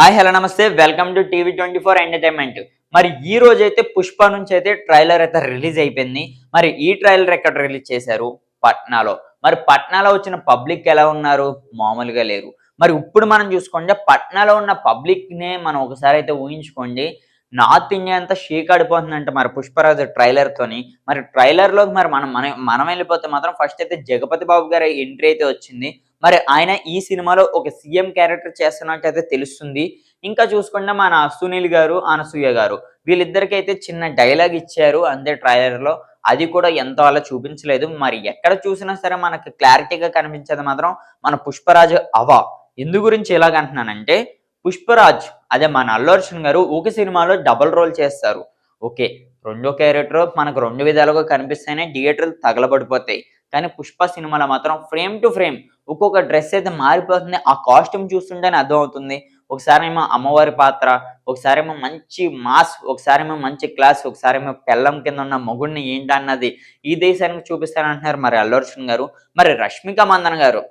Hi hello namaste. Welcome to TV twenty four entertainment. మరి ఈ రోజు అయితే పుష్ప నుంచి అయితే ట్రైలర్ అయితే రిలీజ్ అయిపోయింది. మరి ఈ ట్రైలర్ ఎక్కడ రిలీజ్ చేశారు? పట్నాలో. మరి పట్నాలో వచ్చిన పబ్లిక్ ఎలా ఉన్నారు? మామూలుగా లేరు. మరి ఇప్పుడు మనం చూసుకోండి పట్నాలో ఉన్న పబ్లిక్ నే మనం ఒకసారి అయితే ఊహించుకోండి. నార్త్ ఇండియా అంతా షేక్ ఆడిపోతుందంట మరి పుష్పరాజు ట్రైలర్ తోని. మరి ట్రైలర్ మరి మనం మనం మనం వెళ్ళిపోతే మాత్రం ఫస్ట్ అయితే జగపతి బాబు గారి ఎంట్రీ అయితే వచ్చింది. మరి ఆయన ఈ సినిమాలో ఒక సీఎం క్యారెక్టర్ చేస్తున్నట్టయితే తెలుస్తుంది. ఇంకా చూసుకుంటే మన సునీల్ గారు అనసూయ గారు వీళ్ళిద్దరికి అయితే చిన్న డైలాగ్ ఇచ్చారు అంతే ట్రైలర్లో అది కూడా ఎంతో అలా చూపించలేదు. మరి ఎక్కడ చూసినా సరే మనకి క్లారిటీగా కనిపించేది మాత్రం మన పుష్పరాజు అవా ఎందు గురించి ఎలాగంటున్నానంటే పుష్పరాజ్ అదే మన అల్లు అర్జున్ గారు ఒక సినిమాలో డబుల్ రోల్ చేస్తారు. ఓకే రెండో క్యారెక్టర్ మనకు రెండు విధాలుగా కనిపిస్తేనే థియేటర్లు తగలబడిపోతాయి. కానీ పుష్ప సినిమాలో మాత్రం ఫ్రేమ్ టు ఫ్రేమ్ ఒక్కొక్క డ్రెస్ అయితే మారిపోతుంది. ఆ కాస్ట్యూమ్ చూస్తుంటేనే అర్థమవుతుంది. ఒకసారేమో ఒకసారి ఏమో అమ్మవారి పాత్ర ఒకసారి ఏమో మంచి మాస్ ఒకసారేమో మంచి క్లాస్ ఒకసారి ఏమో పెళ్ళం కింద ఉన్న మొగుడిని ఏంటన్నది ఈ దేశానికి చూపిస్తానంటున్నారు మరి అల్లర్జున్ గారు. మరి రష్మిక మందన్ గారు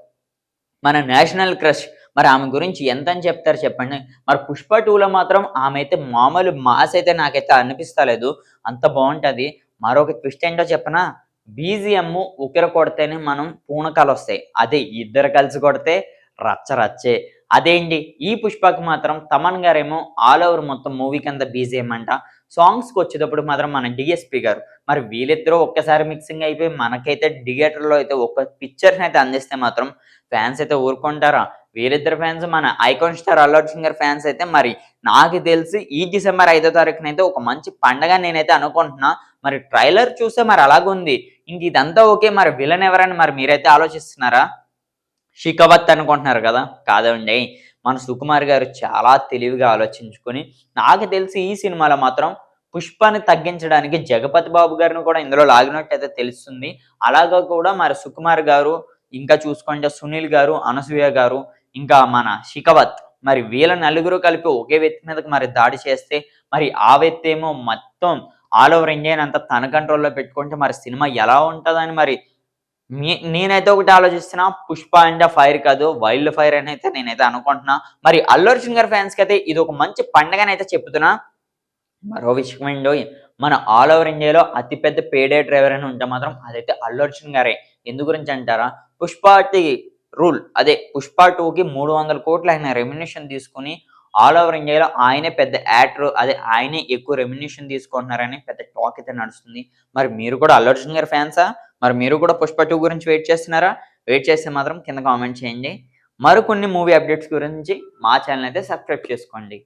మన నేషనల్ క్రష్ మరి ఆమె గురించి ఎంత అని చెప్తారు చెప్పండి. మరి పుష్ప టూలో మాత్రం ఆమె అయితే మామూలు మాస్ అయితే నాకైతే అనిపిస్తలేదు. అంత బాగుంటుంది. మరొక ట్విస్ట్ ఏంటో చెప్పనా? బీజిఎమ్ ఒకరు కొడితేనే మనం పూనకాలు వస్తాయి. అదే ఇద్దరు కలిసి కొడితే రచ్చ రచ్చే. అదేంటి? ఈ పుష్పకి మాత్రం తమన్ గారేమో ఆల్ ఓవర్ మొత్తం మూవీ కింద బీజిఎం అంట సాంగ్స్కి వచ్చేటప్పుడు మాత్రం మన డిఎస్పి గారు మరి వీళ్ళిద్దరూ ఒక్కసారి మిక్సింగ్ అయిపోయి మనకైతే థియేటర్లో అయితే ఒక పిక్చర్ని అయితే అందిస్తే మాత్రం ఫ్యాన్స్ అయితే ఊరుకుంటారా? వీళ్ళిద్దరు ఫ్యాన్స్ మన icon star Allu singer fans అయితే మరి నాకు తెలిసి ఈ డిసెంబర్ ఐదో తారీఖున అయితే ఒక మంచి పండగ నేనైతే అనుకుంటున్నా. మరి ట్రైలర్ చూస్తే మరి అలాగుంది. ఇంక ఇదంతా ఓకే మరి విలన్ ఎవరని మరి మీరైతే ఆలోచిస్తున్నారా? షికవత్ అనుకుంటున్నారు కదా కాదండి. మన సుకుమార్ గారు చాలా తెలివిగా ఆలోచించుకొని నాకు తెలిసి ఈ సినిమాలో మాత్రం పుష్పాన్ని తగ్గించడానికి జగపతి బాబు గారిని కూడా ఇందులో లాగినట్టయితే తెలుస్తుంది. అలాగా కూడా మరి సుకుమార్ గారు ఇంకా చూసుకుంటే సునీల్ గారు అనసూయ గారు ఇంకా మన శిఖవత్ మరి వీళ్ళ నలుగురు కలిపి ఒకే వ్యక్తి మీదకి మరి దాడి చేస్తే మరి ఆ వ్యక్తి ఏమో మొత్తం ఆల్ ఓవర్ ఇండియా అంతా తన కంట్రోల్లో పెట్టుకుంటే మరి సినిమా ఎలా ఉంటుందని మరి నేనైతే ఒకటి ఆలోచిస్తున్నా పుష్ప అండ్ ఫైర్ కాదు వైల్డ్ ఫైర్ అని అయితే నేనైతే అనుకుంటున్నా. మరి అల్లు అర్జున్ గారి ఫ్యాన్స్కి అయితే ఇది ఒక మంచి పండగనైతే చెప్తున్నా. మరో విషయం ఏంటో మన ఆల్ ఓవర్ ఇండియాలో అతిపెద్ద పేడే డ్రైవర్ అని ఉంటే మాత్రం అదైతే అల్లు అర్జున్ గారే. ఎందు గురించి అంటారా పుష్పటి రూల్ అదే పుష్ప టూకి మూడు వందల కోట్లు ఆయన రెమ్యునేషన్ తీసుకుని ఆల్ ఓవర్ ఇండియాలో ఆయనే పెద్ద యాక్టర్ అదే ఆయనే ఎక్కువ రెమ్యునేషన్ తీసుకుంటున్నారని పెద్ద టాక్ అయితే నడుస్తుంది. మరి మీరు కూడా అల్లు అర్జున్ గారి ఫ్యాన్సా మరి మీరు కూడా పుష్ప టూ గురించి వెయిట్ చేస్తున్నారా? వెయిట్ చేస్తే మాత్రం కింద కామెంట్ చేయండి. మరికొన్ని మూవీ అప్డేట్స్ గురించి మా ఛానల్ అయితే సబ్స్క్రైబ్ చేసుకోండి.